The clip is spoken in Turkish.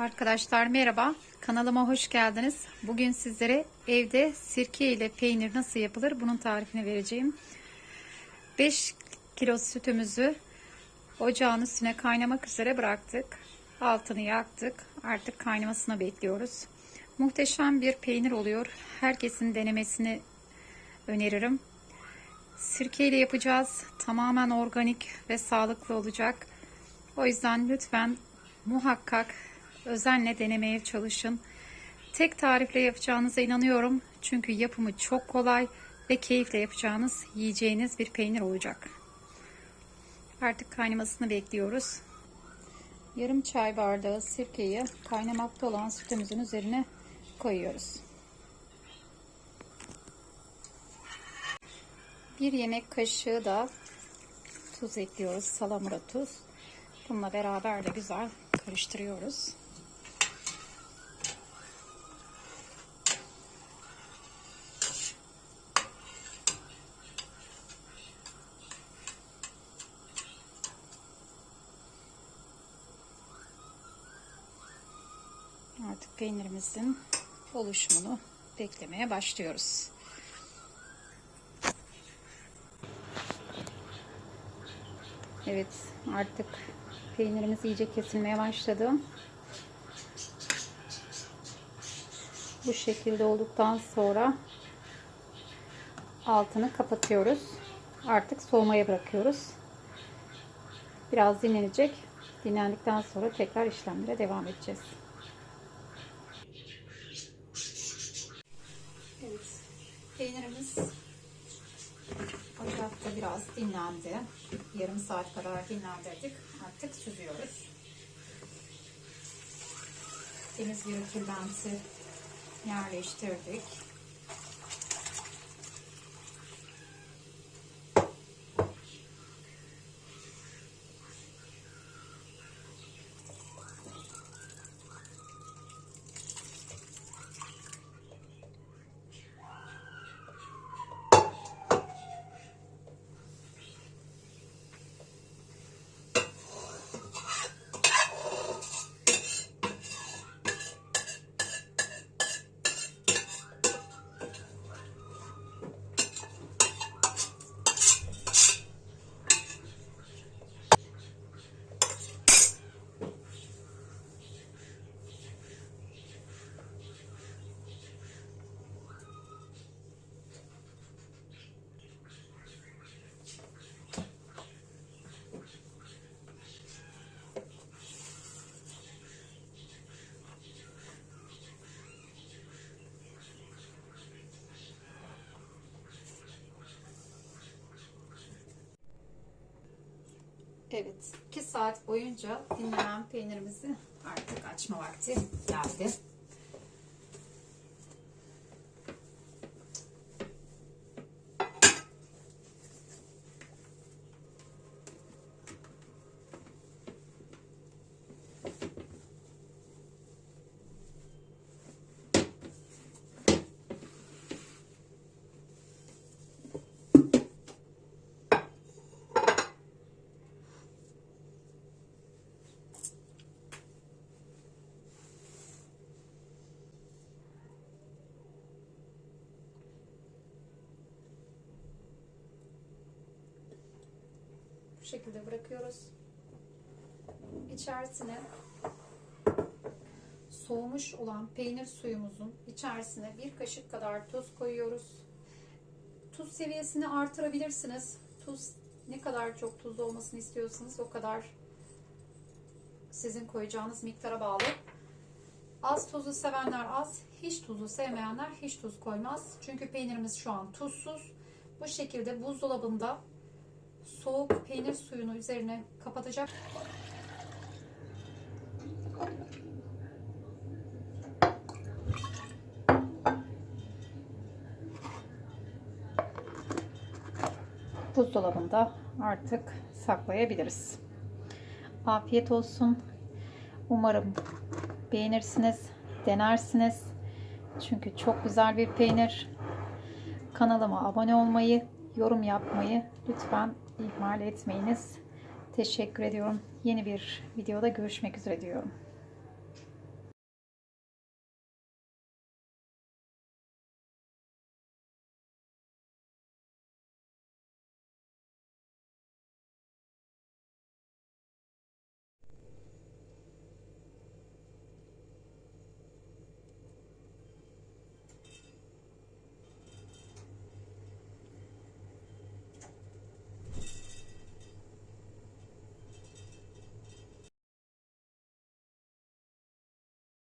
Arkadaşlar merhaba. Kanalıma hoş geldiniz. Bugün sizlere evde sirke ile peynir nasıl yapılır bunun tarifini vereceğim. 5 kilo sütümüzü ocağın üstüne kaynamak üzere bıraktık. Altını yaktık. Artık kaynamasını bekliyoruz. Muhteşem bir peynir oluyor. Herkesin denemesini öneririm. Sirke ile yapacağız. Tamamen organik ve sağlıklı olacak. O yüzden lütfen muhakkak özenle denemeye çalışın. Tek tarifle yapacağınıza inanıyorum. Çünkü yapımı çok kolay ve keyifle yapacağınız, yiyeceğiniz bir peynir olacak. Artık kaynamasını bekliyoruz. Yarım çay bardağı sirkeyi kaynamakta olan sütümüzün üzerine koyuyoruz. Bir yemek kaşığı da tuz ekliyoruz. Salamura tuz. Bununla beraber de güzel karıştırıyoruz. Artık peynirimizin oluşumunu beklemeye başlıyoruz. Evet artık peynirimiz iyice kesilmeye başladı. Bu şekilde olduktan sonra altını kapatıyoruz. Artık soğumaya bırakıyoruz. Biraz dinlenecek. Dinlendikten sonra tekrar işlemlere devam edeceğiz. Evet. Peynirimiz ocakta biraz dinlendi. Yarım saat kadar dinlendirdik. Artık süzüyoruz. Temiz bir kürdansı yerleştirdik. Evet, 2 saat boyunca dinlenen peynirimizi artık açma vakti geldi. Şekilde bırakıyoruz. İçerisine soğumuş olan peynir suyumuzun içerisine bir kaşık kadar tuz koyuyoruz. Tuz seviyesini artırabilirsiniz. Tuz ne kadar çok tuzlu olmasını istiyorsanız o kadar sizin koyacağınız miktara bağlı. Az tuzlu sevenler az, hiç tuzlu sevmeyenler hiç tuz koymaz. Çünkü peynirimiz şu an tuzsuz. Bu şekilde buzdolabında soğuk peynir suyunu üzerine kapatacak. Buzdolabında artık saklayabiliriz. Afiyet olsun. Umarım beğenirsiniz, denersiniz. Çünkü çok güzel bir peynir. Kanalıma abone olmayı, yorum yapmayı lütfen ihmal etmeyiniz. Teşekkür ediyorum. Yeni bir videoda görüşmek üzere diyorum.